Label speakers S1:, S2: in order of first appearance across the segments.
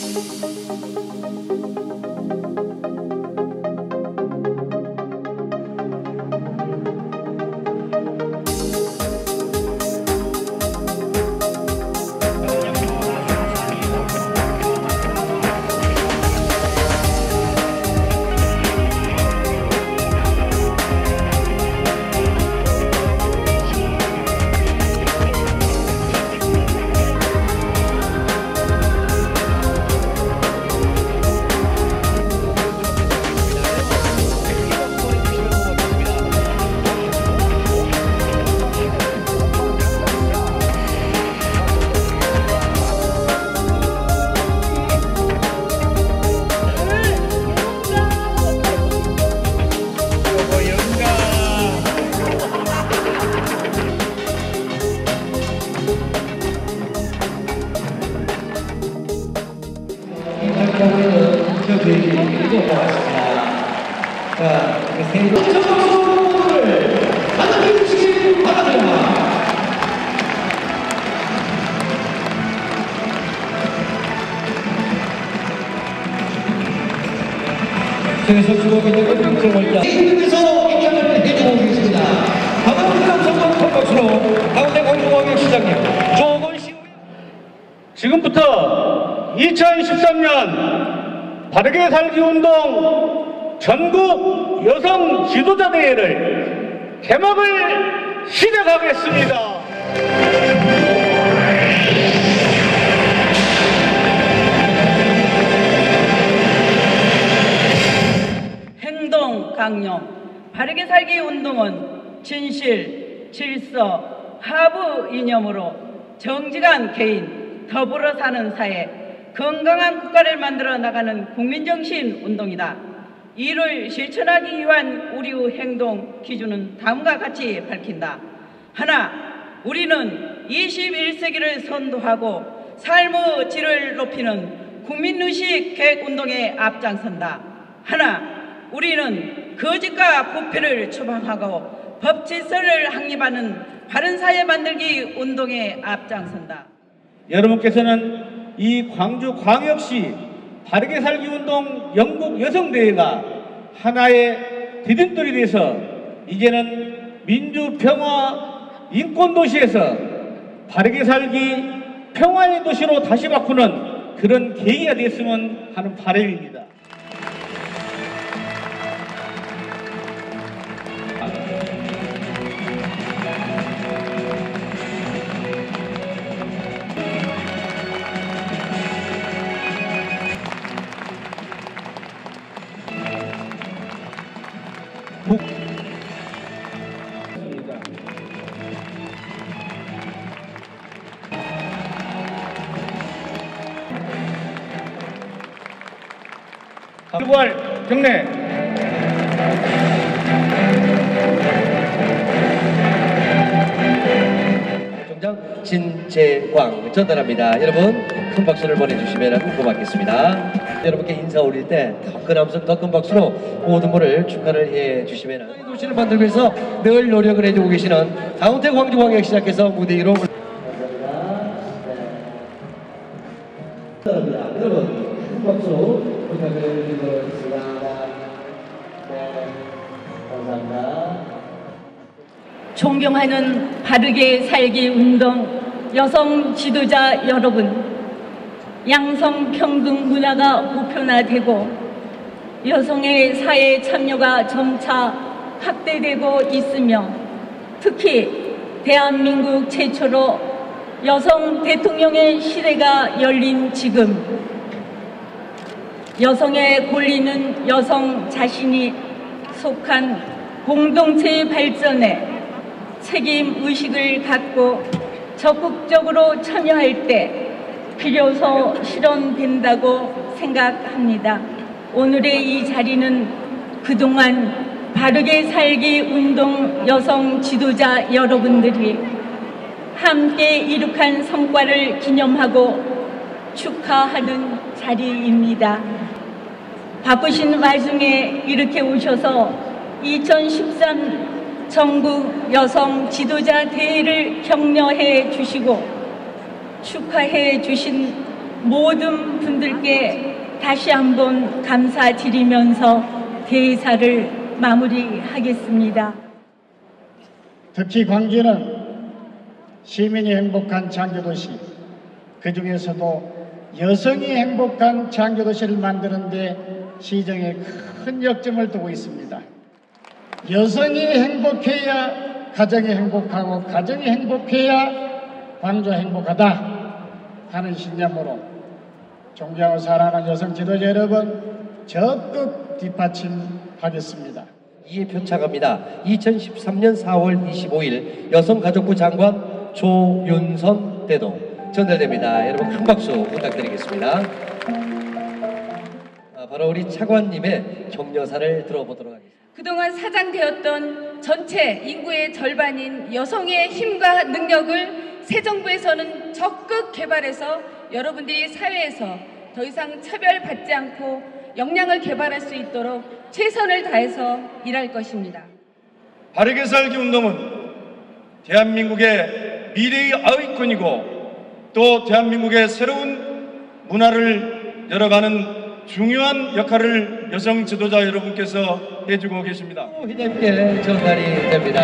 S1: thank you 자, 생도 청소를 만나게 해주시기 바랍니다. 저에서 주어있는 평점을 계속해서 입장을 해주고 계십니다. 다음 평점은 컵박수로 가운데 공동학교 시장님 조건 씨
S2: 지금부터 2013년 바르게 살기 운동 전국 여성 지도자 대회를 개막을 시작하겠습니다.
S3: 행동 강령 바르게 살기 운동은 진실, 질서, 하부 이념으로 정직한 개인, 더불어 사는 사회, 건강한 국가를 만들어 나가는 국민정신 운동이다. 이를 실천하기 위한 우리의 행동 기준은 다음과 같이 밝힌다. 하나, 우리는 21세기를 선도하고 삶의 질을 높이는 국민의식 계획 운동에 앞장선다. 하나, 우리는 거짓과 부패를 추방하고 법 질서를 확립하는 바른 사회 만들기 운동에 앞장선다.
S2: 여러분께서는 이 광주 광역시 바르게 살기 운동 영국 여성대회가 하나의 디딤돌이 돼서 이제는 민주 평화 인권 도시에서 바르게 살기 평화의 도시로 다시 바꾸는 그런 계기가 됐으면 하는 바람입니다. 부활 경례
S1: 정장 진재광 전달합니다. 여러분 큰 박수를 보내주시면 고맙겠습니다. 여러분께 인사 올릴 때 더 큰 함성 더 큰 박수로 모든 분을 축하를 해주시면 도시를 만들기 위해서 늘 노력을 해주고 계시는 가운데 광주광역시장께서 무대 위로 감사합니다. 여러분 큰 박수
S4: 존경하는 바르게 살기 운동 여성 지도자 여러분, 양성 평등 문화가 보편화되고 여성의 사회 참여가 점차 확대되고 있으며 특히 대한민국 최초로 여성 대통령의 시대가 열린 지금 여성의 권리는 여성 자신이 속한 공동체의 발전에 책임 의식을 갖고 적극적으로 참여할 때 비로소 실현된다고 생각합니다. 오늘의 이 자리는 그동안 바르게 살기 운동 여성 지도자 여러분들이 함께 이룩한 성과를 기념하고 축하하는 자리입니다. 바쁘신 와중에 이렇게 오셔서 2013 전국 여성 지도자 대회를 격려해 주시고 축하해 주신 모든 분들께 다시 한번 감사드리면서 대사를 마무리하겠습니다.
S5: 특히 광주는 시민이 행복한 창조도시, 그 중에서도 여성이 행복한 창조도시를 만드는 데 시정에 큰 역점을 두고 있습니다. 여성이 행복해야 가정이 행복하고 가정이 행복해야 광주가 행복하다 하는 신념으로 존경하고 사랑하는 여성 지도자 여러분 적극 뒷받침하겠습니다.
S1: 이에 표창합니다. 2013년 4월 25일 여성가족부 장관 조윤선 대동 전달됩니다. 여러분 큰 박수 부탁드리겠습니다. 아, 바로 우리 차관님의 격려사를 들어보도록 하겠습니다.
S6: 그동안 사장되었던 전체 인구의 절반인 여성의 힘과 능력을 새 정부에서는 적극 개발해서 여러분들이 사회에서 더 이상 차별받지 않고 역량을 개발할 수 있도록 최선을 다해서 일할 것입니다.
S7: 바르게 살기 운동은 대한민국의 미래의 아이콘이고 또 대한민국의 새로운 문화를 열어가는 중요한 역할을 여성 지도자 여러분께서 해주고 계십니다.
S1: 회장님께 전달이 됩니다.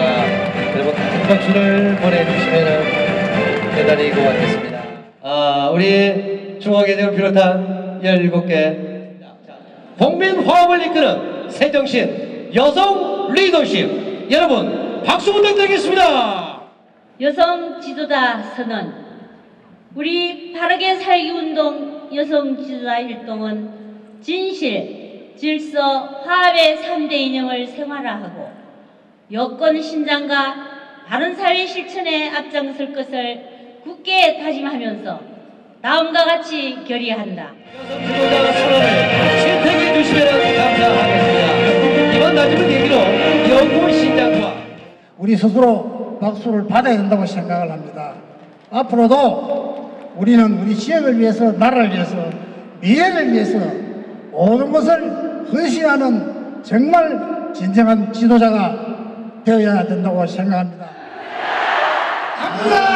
S1: 여러분 큰 박수를 보내주시면 대단히 고맙겠습니다. 아, 우리 중앙회장을 비롯한 17개 국민 화합을 이끄는 새정신 여성 리더십 여러분 박수 부탁드리겠습니다.
S8: 여성 지도자 선언. 우리 바르게 살기 운동 여성 지도자 활동은 진실, 질서, 화합의 3대 이념을 생활화하고 여권 신장과 바른 사회 실천에 앞장설 것을 굳게 다짐하면서 다음과 같이 결의한다.
S5: 우리 스스로 박수를 받아야 된다고 생각을 합니다. 앞으로도 우리는 우리 지역을 위해서, 나라를 위해서, 미래를 위해서 모든 것을 헌신하는 정말 진정한 지도자가 되어야 된다고 생각합니다. 감사합니다.